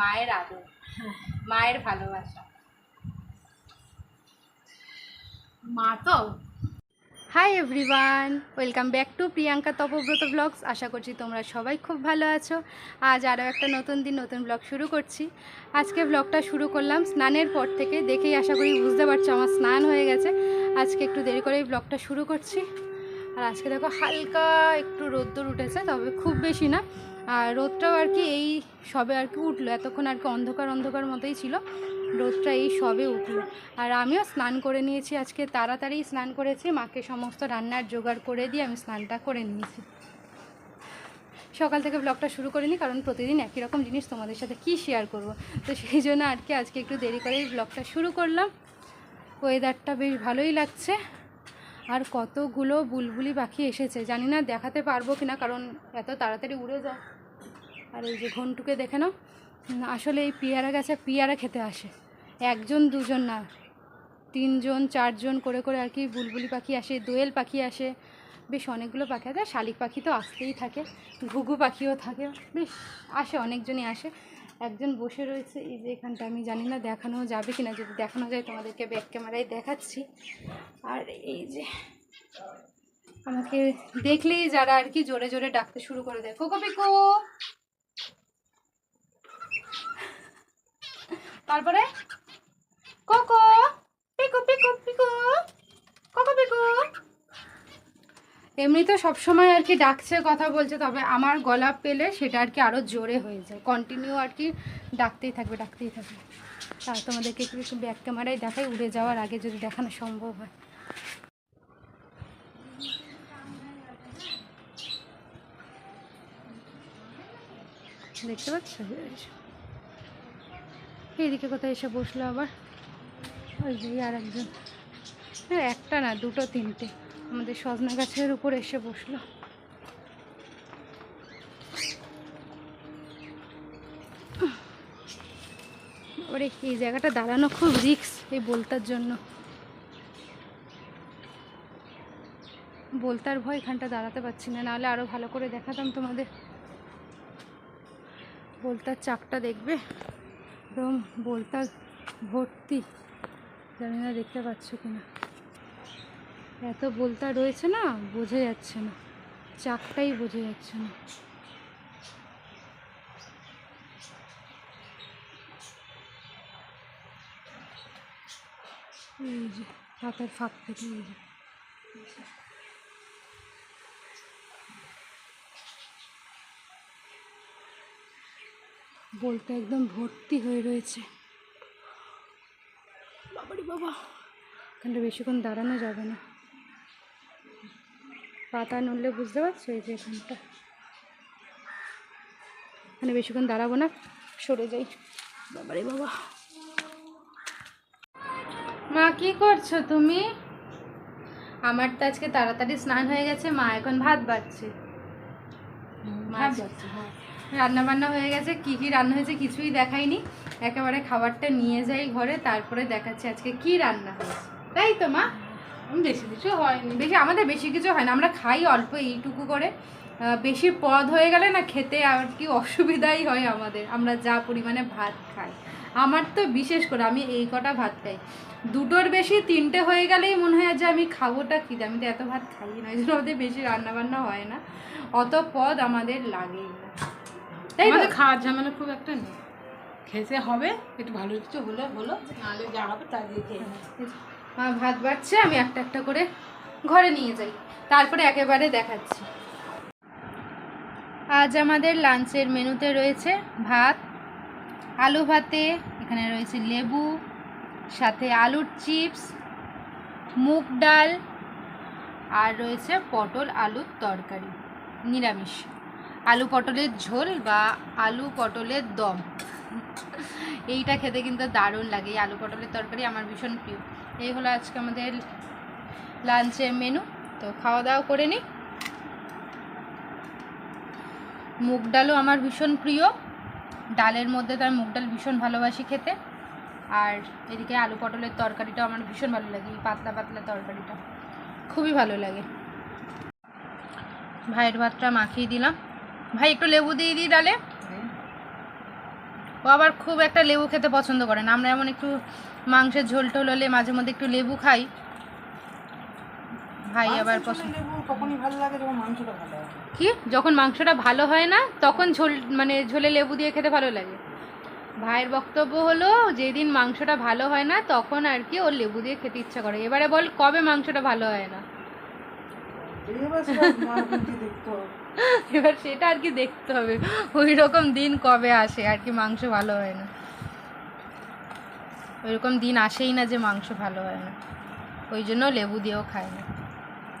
মায়ের আদর, মায়ের ভালোবাসা। মা তো? Hi everyone welcome back to Priyanka Tapobrata blogs আশা করছি তোমরা সবাই খুব ভালো আছো। আজ আরও একটা নতুন দিন, নতুন ব্লগ শুরু করছি। আজকে ব্লগটা শুরু করলাম স্নানের পর থেকে, দেখেই আশা করি বুঝতে পারছ আমার স্নান হয়ে গেছে। আজকে একটু দেরি করেই ব্লগটা শুরু করছি। আর আজকে দেখো হালকা একটু রোদ্দুর উঠেছে, তবে খুব বেশি না। আর রোদটাও আর কি এই সবে আর কি উঠল। এতক্ষণ আর কি অন্ধকার অন্ধকার মতোই ছিল। রোদটা এই সবে উঠল। আর আমিও স্নান করে নিয়েছি আজকে। তাড়াতাড়ি স্নান করেছি। মাকে সমস্ত রান্নার জোগাড় করে দিয়ে আমি স্নানটা করে নিয়েছি। সকাল থেকে ব্লগটা শুরু করিনি, কারণ প্রতিদিন একই রকম জিনিস তোমাদের সাথে কি শেয়ার করব? তো সেই জন্য আর কি আজকে একটু দেরি করেই ব্লগটা শুরু করলাম। ওয়েদারটা বেশ ভালোই লাগছে। আর কতগুলো বুলবুলি পাখি এসেছে, জানি না দেখাতে পারব কিনা, কারণ এত তাড়াতাড়ি উড়ে যায় আর এই যে ঘন্টুকে দেখে নাও। আসলে এই পিয়ারা গাছে পিয়ারা খেতে আসে। একজন, দুজন না, তিনজন, চারজন করে করে আর কি বুলবুলি পাখি আসে, দোয়েল পাখি আসে। বেশ অনেকগুলো পাখি আছে শালিক পাখি তো আসতেই থাকে, ঘুঘু পাখিও থাকে। বেশ, আসে, অনেকজনই আসে। একজন বসে রয়েছে, এই যে এখানটা আমি জানি না দেখানো যাবে কিনা, যদি দেখানো যায় তোমাদেরকে ব্যাক ক্যামেরায় দেখাচ্ছি। আর এই যে আমাকে দেখলেই যারা আর কি জোরে জোরে ডাকতে শুরু করে দেয়, কোকো পিকো! তারপরে কোকো, পিকো পিকো পিকো, কোকো, পিকো। এমনি তো সবসময় আর কি ডাকছে, কথা বলছে, তবে আমার গলা পেলে সেটা আর কি আরও জোরে হয়ে যায়। কন্টিনিউ আর কি ডাকতেই থাকবে ডাকতেই থাকবে। আর তোমাদেরকে একটু ব্যাক ক্যামেরায় দেখাই, উড়ে যাওয়ার আগে যদি দেখানো সম্ভব হয়। দেখতে পাচ্ছ? এইদিকে কোথায় এসে বসল আবার? ওই যে আর একজন একটা না, দুটো, তিনটে। আমাদের সজনা গাছের উপর এসে বসল। ওরে, এই জায়গাটা দাঁড়ানো খুব রিক্স এই বলতার জন্য। বলতার ভয় এখানটা দাঁড়াতে পারছি না, নাহলে আরও ভালো করে দেখাতাম তোমাদের। বলতার চাকটা দেখবে? একদম বলতার ভর্তি। জানি না দেখতে পাচ্ছ কিনা। এত বলতা রয়েছে না, বোঝা যাচ্ছে না। চাকটাই বোঝা যাচ্ছে না। এই যে, হাতের ফাঁক থেকে এই যে। বলতে একদম ভর্তি হয়ে রয়েছে। বাবারি বাবা। এখানটা বেশিক্ষণ দাঁড়ানো যাবে না। পাতা নড়লে বুঝতে পারছ এই যে এখানটা? এখানে বেশিক্ষণ দাঁড়াবো না, সরে যাই। বাবারে বাবা। মা, কি করছ তুমি? আমার তো আজকে তাড়াতাড়ি স্নান হয়ে গেছে, মা এখন ভাত বাড়ছে। ভাত হ্যাঁ রান্না বান্না হয়ে। গেছে কি কি রান্না হয়েছে কিছুই দেখাইনি। একেবারে খাবারটা নিয়ে যাই ঘরে তারপরে দেখাচ্ছি আজকে কি রান্না হয়েছে। তাই তো মা? বেশি কিছু হয়নি। বেশি আমাদের বেশি কিছু হয় না আমরা খাই অল্প এইটুকু করে। বেশি পদ হয়ে গেলে না খেতে আর কি অসুবিধাই হয় আমাদের। আমরা যা পরিমাণে ভাত খাই। আমার তো বিশেষ করে আমি এই কটা ভাত খাই। দুটোর বেশি তিনটে হয়ে গেলেই মনে হয় যে আমি খাবোটা কি? আমি তো এত ভাত খাই না এই জন্য আমাদের বেশি রান্নাবান্না হয় না। অত পদ আমাদের লাগেই না তাই? আমাদের খাওয়ার ঝামেলা খুব একটা নেই। খেতে হবে একটু ভালো কিছু হলে হলো নাহলে যা হবে তা দিয়ে খেয়ে মা ভাত বাড়ছে আমি একটা একটা করে ঘরে নিয়ে যাই। তারপরে একেবারে দেখাচ্ছি। আজ আমাদের লাঞ্চের মেনুতে রয়েছে ভাত আলু ভাতে এখানে রয়েছে লেবু সাথে আলুর চিপস মুগ ডাল আর রয়েছে পটল আলুর তরকারি। নিরামিষ। আলু পটলের ঝোল বা আলু পটলের দম। এইটা খেতে কিন্তু দারুণ লাগে। এই আলু পটলের তরকারি আমার ভীষণ প্রিয়। এই হলো আজকে আমাদের লাঞ্চের মেনু তো খাওয়া দাওয়া করে নিই মুগ ডালও আমার ভীষণ প্রিয়। ডালের মধ্যে তার মুগ ডাল ভীষণ ভালোবাসি খেতে। আর এদিকে আলু পটলের তরকারিটাও আমার ভীষণ ভালো লাগে, এই পাতলা পাতলা তরকারিটা। খুবই ভালো লাগে। ভাইয়ের ভাতটা মাখিয়ে দিলাম। ভাই একটু লেবু দিয়ে দিই ডালে ও আবার খুব একটা লেবু খেতে পছন্দ করে না। আমরা এমন একটু মাংসের ঝোল টোল হলে মাঝে মধ্যে একটু লেবু খাই। ভাই আবার পছন্দ লেবু তখনই ভালো লাগে যখন মাংসটা ভালো কি? যখন মাংসটা ভালো হয় না তখন ঝোল মানে ঝোলে লেবু দিয়ে খেতে ভালো লাগে। ভাইয়ের বক্তব্য হলো যেদিন মাংসটা ভালো হয় না তখন আর কি ওর লেবু দিয়ে খেতে ইচ্ছা করে। এবারে বল কবে মাংসটা ভালো হয় না? এবার সেটা আর কি দেখতে হবে। ওই রকম দিন কবে আসে? আর কি মাংস ভালো হয় না। ওইরকম দিন আসেই না যে মাংস ভালো হয় না। ওই জন্য লেবু দিয়েও খায় না।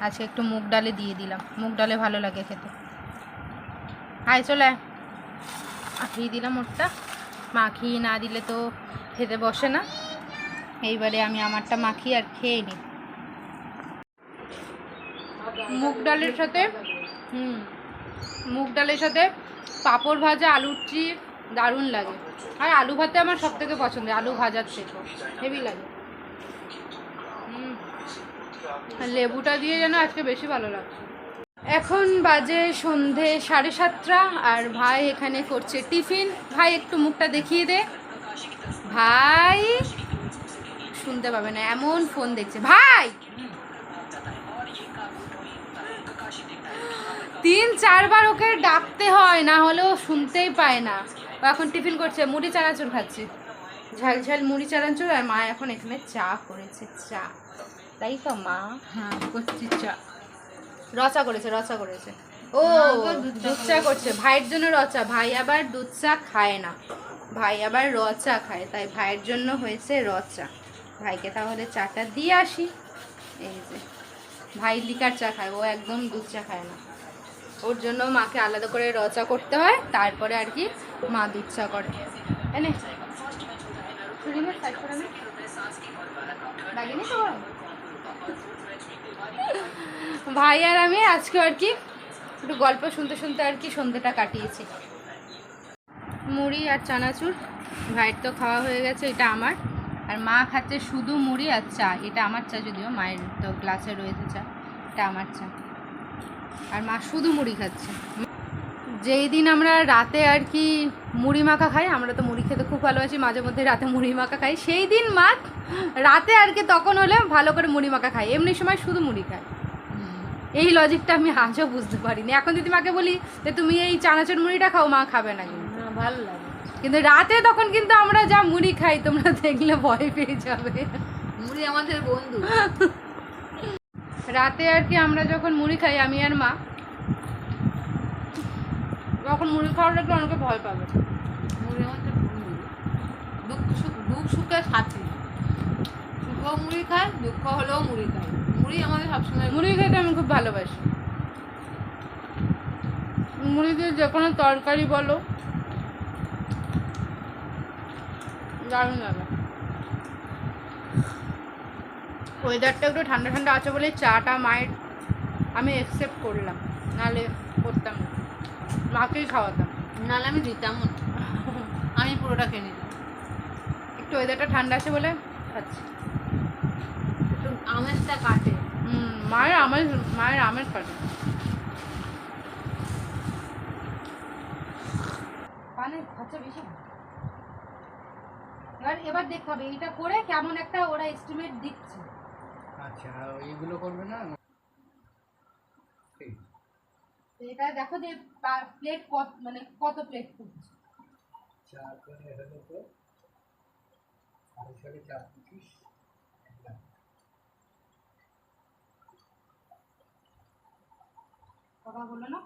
আজকে একটু মুগ ডালে দিয়ে দিলাম। মুগ ডালে ভালো লাগে খেতে। আয়, চলে আয়। মাখিয়ে দিলাম ওরটা। মাখিয়ে না দিলে তো খেতে বসে না। এইবারে আমি আমারটা মাখিয়ে আর খেয়ে নিই মুগ ডালের সাথে, হুম, মুগ ডালের সাথে পাঁপড় ভাজা, আলুর চিপ, দারুণ লাগে। আর আলু ভাতে আমার সব থেকে পছন্দ, আলু ভাজার থেকে, হেভি লাগে। লেবুটা দিয়ে যেন আজকে বেশি ভালো লাগছে। এখন বাজে সন্ধে সাড়ে সাতটা, আর ভাই এখানে করছে টিফিন। ভাই, একটু মুখটা দেখিয়ে দে। ভাই, শুনতে পাবে না, এমন ফোন দেখছে। ভাই! তিন চারবার ওকে ডাকতে হয় না হলেও শুনতেই পায় না। ও এখন টিফিন করছে মুড়ি চানাচুর খাচ্ছে। ঝাল ঝাল মুড়ি চানাচুর আর মা এখন এখানে চা করেছে চা। তাই তো মা? হ্যাঁ করছি চা। রচা করেছে রচা করেছে। ও দুধ চা দুধ চা করছে। ভাইয়ের জন্য রচা ভাই আবার দুধ চা খায় না। ভাই আবার রচা খায় তাই ভাইয়ের জন্য হয়েছে রচা। ভাইকে তাহলে চাটা দিয়ে আসি। এই যে। ভাই লিকার চা খায়, ও একদম দুধ চা খায় না। ওর জন্য মাকে আলাদা করে রচা করতে হয়, তারপরে আর কি মা দুধ চা করে? ভাই আর আমি আজকে আর কি একটু গল্প শুনতে শুনতে আর কি সন্ধ্যেটা কাটিয়েছি। মুড়ি আর চানাচুর, ভাইয়ের তো খাওয়া হয়ে গেছে, এটা আমার। আর মা খাচ্ছে শুধু মুড়ি আর চা। এটা আমার চা যদিও, মায়ের তো গ্লাসে রয়েছে চা। এটা আমার চা। আর মা শুধু মুড়ি খাচ্ছে। যেই দিন আমরা রাতে আর কি মুড়ি মাখা খাই, আমরা তো মুড়ি খেতে খুব ভালোবাসি, মাঝে মধ্যে রাতে মুড়ি মাখা খাই। সেই দিন মা রাতে আর কি তখন হলে ভালো করে মুড়ি মাখা খাই এমনি সময় শুধু মুড়ি খাই এই লজিকটা আমি আজও বুঝতে পারিনি। এখন যদি মাকে বলি যে, তুমি এই চানাচুর মুড়িটা খাও, মা খাবে না কিন্তু। ভালো লাগে। কিন্তু রাতে তখন কিন্তু আমরা যা মুড়ি খাই তোমরা দেখলে ভয় পেয়ে যাবে। মুড়ি আমাদের বন্ধু। রাতে আর কি আমরা যখন মুড়ি খাই আমি আর মা তখন মুড়ি খাওয়ার একটু অনেকে ভয় পাবে। মুড়ি আমাদের বন্ধু। দুঃখ সুখ দুঃখ সুখের সাথী সুখ মুড়ি খায় দুঃখ হলেও মুড়ি খায়। মুড়ি আমাদের সবসময় মুড়ি খেতে আমি খুব ভালোবাসি। মুড়ি দিয়ে যে কোনো তরকারি বলো দারুণ লাগে ওয়েদারটা একটু ঠান্ডা ঠান্ডা আছে বলে চাটা মায়ের আমি অ্যাকসেপ্ট করলাম। নাহলে করতাম না। মাকেই খাওয়াতাম। নাহলে আমি দিতাম আমি পুরোটা কিনে নিতাম। একটু ওয়েদারটা ঠান্ডা আছে বলে খাচ্ছি। একটু আমেজটা কাটে। হুম, মায়ের আমের মায়ের আমের কাটে। পানে খরচা বেশি। এবার এবার দেখতে হবে এইটা করে কেমন একটা ওরা এস্টিমেট দিচ্ছে। আচ্ছা এইগুলো করবে না? এটা দেখো যে প্লেট কত মানে কত প্লেট করছে চার করে তো সাড়ে সাড়ে চার পঁচিশ কথা বলো না?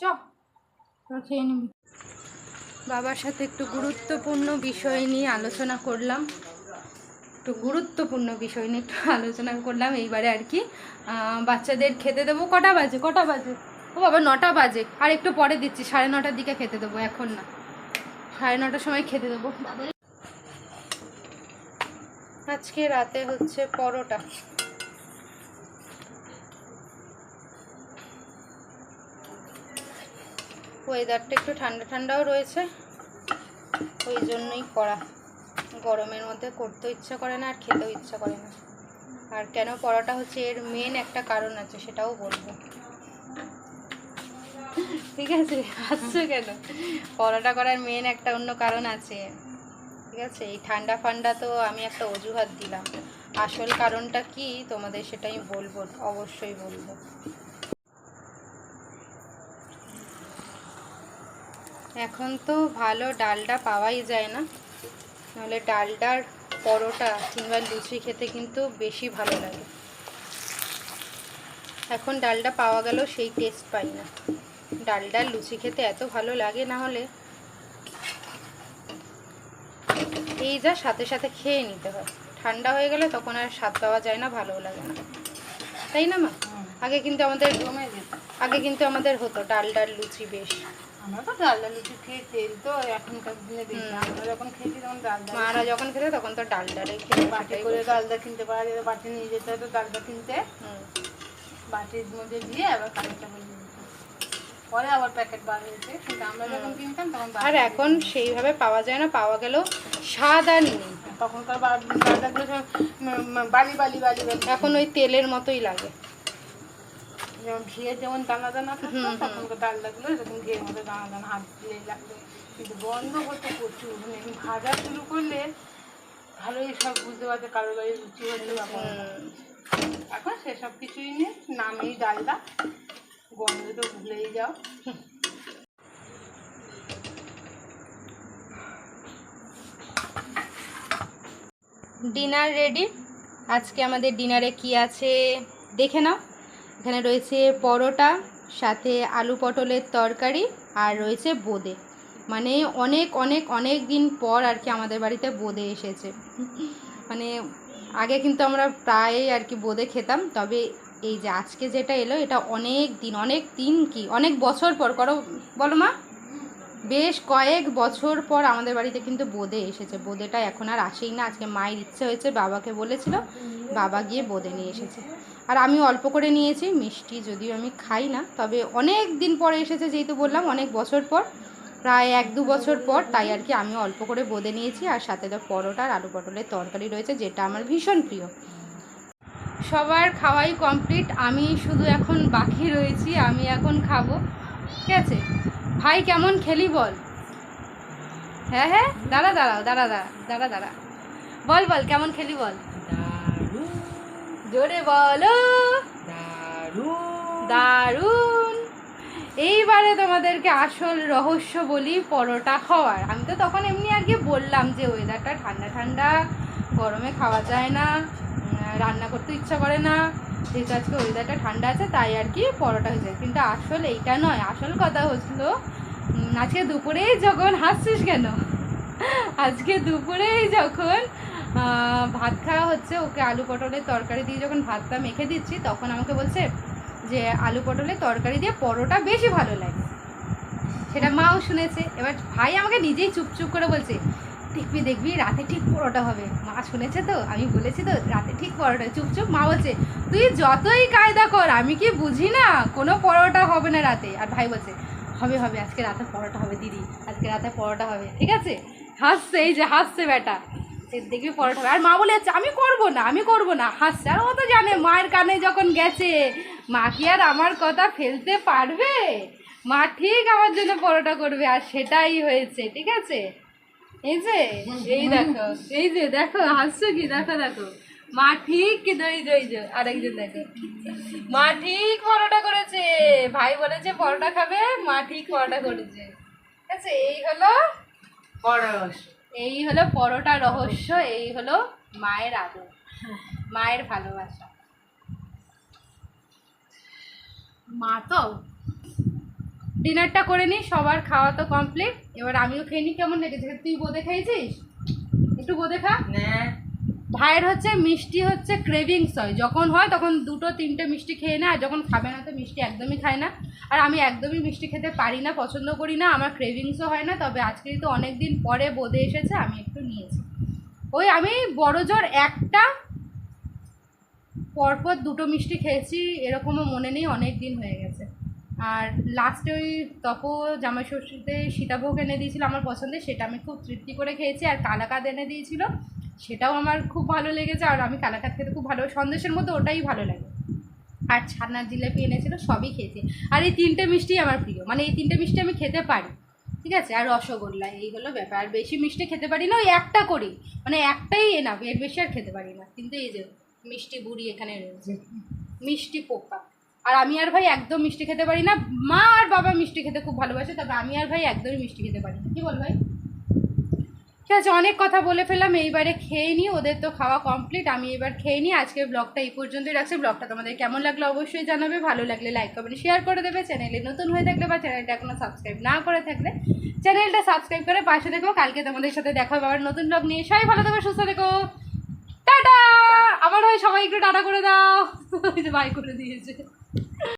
চ তোরা খেয়ে নিবি। বাবার সাথে একটু গুরুত্বপূর্ণ বিষয় নিয়ে আলোচনা করলাম। একটু গুরুত্বপূর্ণ বিষয় নিয়ে একটু আলোচনা করলাম। এইবারে আর কি বাচ্চাদের খেতে দেবো। কটা বাজে? কটা বাজে? ও বাবা, নটা বাজে। আর একটু পরে দিচ্ছি। সাড়ে নটার দিকে খেতে দেবো, এখন না। সাড়ে নটার সময় খেতে দেবো। আজকে রাতে হচ্ছে পরোটা। ওয়েদারটা একটু ঠান্ডা, ঠান্ডাও রয়েছে। ওই জন্যই করা গরমের মধ্যে করতে ইচ্ছা করে না, আর খেতেও ইচ্ছা করে না। আর কেন পড়াটা হচ্ছে এর মেন একটা কারণ আছে, সেটাও বলব। ঠিক আছে হাসছো কেন? পরোটা করার মেন একটা অন্য কারণ আছে। ঠিক আছে, এই ঠান্ডা ফান্ডা তো আমি একটা অজুহাত দিলাম। আসল কারণটা কি, তোমাদের সেটা আমি বলব, অবশ্যই বলব। এখন তো ভালো ডালটা পাওয়াই যায় না। নাহলে ডালডার পরোটা কিংবা লুচি খেতে কিন্তু বেশি ভালো লাগে। এখন ডালটা পাওয়া গেল সেই টেস্ট পাই না। ডালডার লুচি খেতে এত ভালো লাগে না হলে এই যা সাথে সাথে খেয়ে নিতে হয়। ঠান্ডা হয়ে গেলে তখন আর স্বাদ পাওয়া যায় না ভালোও লাগে না। তাই না মা? আগে কিন্তু আমাদের আগে কিন্তু আমাদের হতো ডাল ডাল লুচি বেশ। আমরা তো লুচি খেয়ে তেল তো এখনকার দিনে বেশি হুম। আমরা যখন খেয়েছি তখন মারা যখন খেতে তখন তো ডাল ডালে খেতে বাটি করে। ডালদা কিনতে পারা যেত বাটি নিয়ে যেতে হতো ডালদা কিনতে। বাটির মধ্যে দিয়ে আবার কানেরটা দিত। পরে আবার প্যাকেট বার হয়েছে কিন্তু আমরা যখন কিনতাম তখন আর এখন সেইভাবে পাওয়া যায় না পাওয়া গেলেও স্বাদ আর নেই। তখনকার বালি বালি বালি বালি। এখন ওই তেলের মতোই লাগে। যেমন ঘিয়ের যেমন দানা দানা থাকতো। তখনকার ডালদাগুলো এরকম ঘিয়ের মতো দানা দানা হাত দিয়ে লাগতো কিন্তু গন্ধ করতো প্রচুর মানে ভাজা শুরু করলে ভালোই সব বুঝতে পারছে কারও বাড়ি রুচি হচ্ছে কোনটা। এখন সেসব কিছুই নেই নামেই ডালদা গন্ধ তো ভুলেই যাও। Dinner ready? আজকে আমাদের ডিনারে কি আছে? দেখে নাও। এখানে রয়েছে পরোটা, সাথে আলু পটলের তরকারি, আর রয়েছে বোঁদে। মানে অনেক অনেক অনেক দিন পর আর কি আমাদের বাড়িতে বোঁদে এসেছে। মানে আগে কিন্তু আমরা প্রায় আর কি বোঁদে খেতাম, তবে এই যে আজকে যেটা এলো, এটা অনেক দিন অনেক দিন কি, অনেক বছর পর, করো, বলো মা। বেশ কয়েক বছর পর আমাদের বাড়িতে কিন্তু বোঁদে এসেছে। বোঁদেটা এখন আর আসেই না, আজকে মায়ের ইচ্ছে হয়েছে, বাবাকে বলেছিল, বাবা গিয়ে বোঁদে নিয়ে এসেছে। আর আমি অল্প করে নিয়েছি, মিষ্টি যদিও আমি খাই না, তবে অনেক দিন পরে এসেছে যেহেতু বললাম, অনেক বছর পর, প্রায় এক দু বছর পর, তাই আর কি আমি অল্প করে বোঁদে নিয়েছি, আর সাথে তো পরোটা আর আলু পটলের তরকারি রয়েছে, যেটা আমার ভীষণ প্রিয়। সবার খাওয়াই কমপ্লিট, আমি শুধু এখন বাকি রয়েছি, আমি এখন খাব, ঠিক আছে? ভাই, কেমন খেলি বল? হ্যাঁ হ্যাঁ দাঁড়া, দাঁড়াও দাঁড়া দাঁড়া দাঁড়া দাঁড়া। বল বল, কেমন খেলি বল? জোরে বলো দারুণ। এইবারে তোমাদেরকে আসল রহস্য বলি পরোটা খাওয়ার। আমি তো তখন এমনি আর কি বললাম যে ওয়েদারটা ঠান্ডা ঠান্ডা গরমে খাওয়া যায় না রান্না করতে ইচ্ছা করে না যেহেতু আজকে ওয়েদারটা ঠান্ডা আছে তাই আর কি পরোটা হয়ে যায়। কিন্তু আসল এইটা নয় আসল কথা হচ্ছিল আজকে দুপুরেই যখন হাসছিস কেন? আজকে দুপুরেই যখন ভাত খাওয়া হচ্ছে, ওকে আলু পটলের তরকারি দিয়ে যখন ভাতটা মেখে দিচ্ছি, তখন আমাকে বলছে যে, আলু পটলের তরকারি দিয়ে পরোটা বেশি ভালো লাগে। সেটা মাও শুনেছে। এবার ভাই আমাকে নিজেই চুপ চুপ করে বলছে, দেখবি দেখবি, রাতে ঠিক পরোটা হবে। মা শুনেছে তো, আমি বলেছি তো, রাতে ঠিক পরোটা চুপ চুপ মা বলছে, তুই যতই কায়দা কর, আমি কি বুঝি না? কোনো পরোটা হবে না রাতে। আর ভাই বলছে, হবে হবে, আজকে রাতে পরোটা হবে, দিদি। আজকে রাতে পরোটা হবে। ঠিক আছে? হাসছে, এই যে হাসছে বেটা দেখবি পরোটা। হবে আর মা বলে যাচ্ছে আমি করব না, আমি করব না। হাসছে। আর ও তো জানে, মায়ের কানে যখন গেছে, মা কি আর আমার কথা ফেলতে পারবে? মা ঠিক আমার জন্য পরোটা করবে। আর সেটাই হয়েছে, ঠিক আছে? এই যে, এই দেখো, এই যে, দেখো, হাসছো কি? দেখো দেখো। মা ঠিক যে, এই যে, আরেকজন দেখো। মা ঠিক পরোটা করেছে। ভাই বলেছে, পরোটা খাবে। মা ঠিক পরোটা করেছে। ঠিক আছে? এই হলো এই হলো পরোটা রহস্য, এই হলো মায়ের আদর, মায়ের ভালোবাসা। মা তো ডিনারটা করে নিই, সবার খাওয়া তো কমপ্লিট এবার আমিও খেয়ে নিই, কেমন লেগেছে? তুই বোঁদে খেয়েছিস একটু বোঁদে খা। ভাইয়ের হচ্ছে মিষ্টি হচ্ছে ক্রেভিংস হয় যখন হয় তখন দুটো তিনটে মিষ্টি খেয়ে না আর যখন খাবে না তো মিষ্টি একদমই খায় না। আর আমি একদমই মিষ্টি খেতে পারি না, পছন্দ করি না, আমার ক্রেভিংসও হয় না। তবে আজকে তো অনেক দিন পরে বোঁদে এসেছে, আমি একটু নিয়েছি। ওই আমি বড় জোর একটা পরপর দুটো মিষ্টি খেয়েছি, এরকমও মনে নেই অনেক দিন হয়ে গেছে। আর লাস্টে ওই তপ জামাই ষষ্ঠীতে সীতাভোগ এনে দিয়েছিল আমার পছন্দের, সেটা আমি খুব তৃপ্তি করে খেয়েছি, আর কালাকাদ এনে দিয়েছিল। সেটাও আমার খুব ভালো লেগেছে আর আমি কালাকাদ খেতে খুব ভালো সন্দেশের মধ্যে ওটাই ভালো লাগে। আর ছানার জিলাপি এনেছিল, সবই খেয়েছি। আর এই তিনটে মিষ্টি আমার প্রিয়। মানে এই তিনটে মিষ্টি আমি খেতে পারি। ঠিক আছে? আর রসগোল্লা, এই হলো ব্যাপার। আর বেশি মিষ্টি খেতে পারি না, ওই একটা করি মানে একটাই এনাফ, এর বেশি আর খেতে পারি না। কিন্তু এই যে মিষ্টি বুড়ি এখানে রয়েছে। মিষ্টি পোকা আর আমি আর ভাই একদম মিষ্টি খেতে পারি না। মা আর বাবা মিষ্টি খেতে খুব ভালোবাসে, তবে আমি আর ভাই একদমই মিষ্টি খেতে পারি কি বল ভাই? ঠিক আছে, অনেক কথা বলে ফেললাম, এইবারে খেয়ে নিই, ওদের তো খাওয়া কমপ্লিট আমি এবার খেয়ে নিই, আজকের ব্লগটা এই পর্যন্তই রাখছি ব্লগটা তোমাদের কেমন লাগল অবশ্যই জানাবে, ভালো লাগলে লাইক কমেন্ট শেয়ার করে দেবে চ্যানেলে নতুন হয়ে থাকলে বা চ্যানেলটা এখনও সাবস্ক্রাইব না করে থাকলে চ্যানেলটা সাবস্ক্রাইব করে পাশে দেখো কালকে তোমাদের সাথে দেখা হবে আবার নতুন ব্লগ নিয়ে, সবাই ভালো থেকো, সুস্থ থেকো, টাটা! আবার হয় সবাই একটু টাটা করে দাও বাই করে দিয়েছে।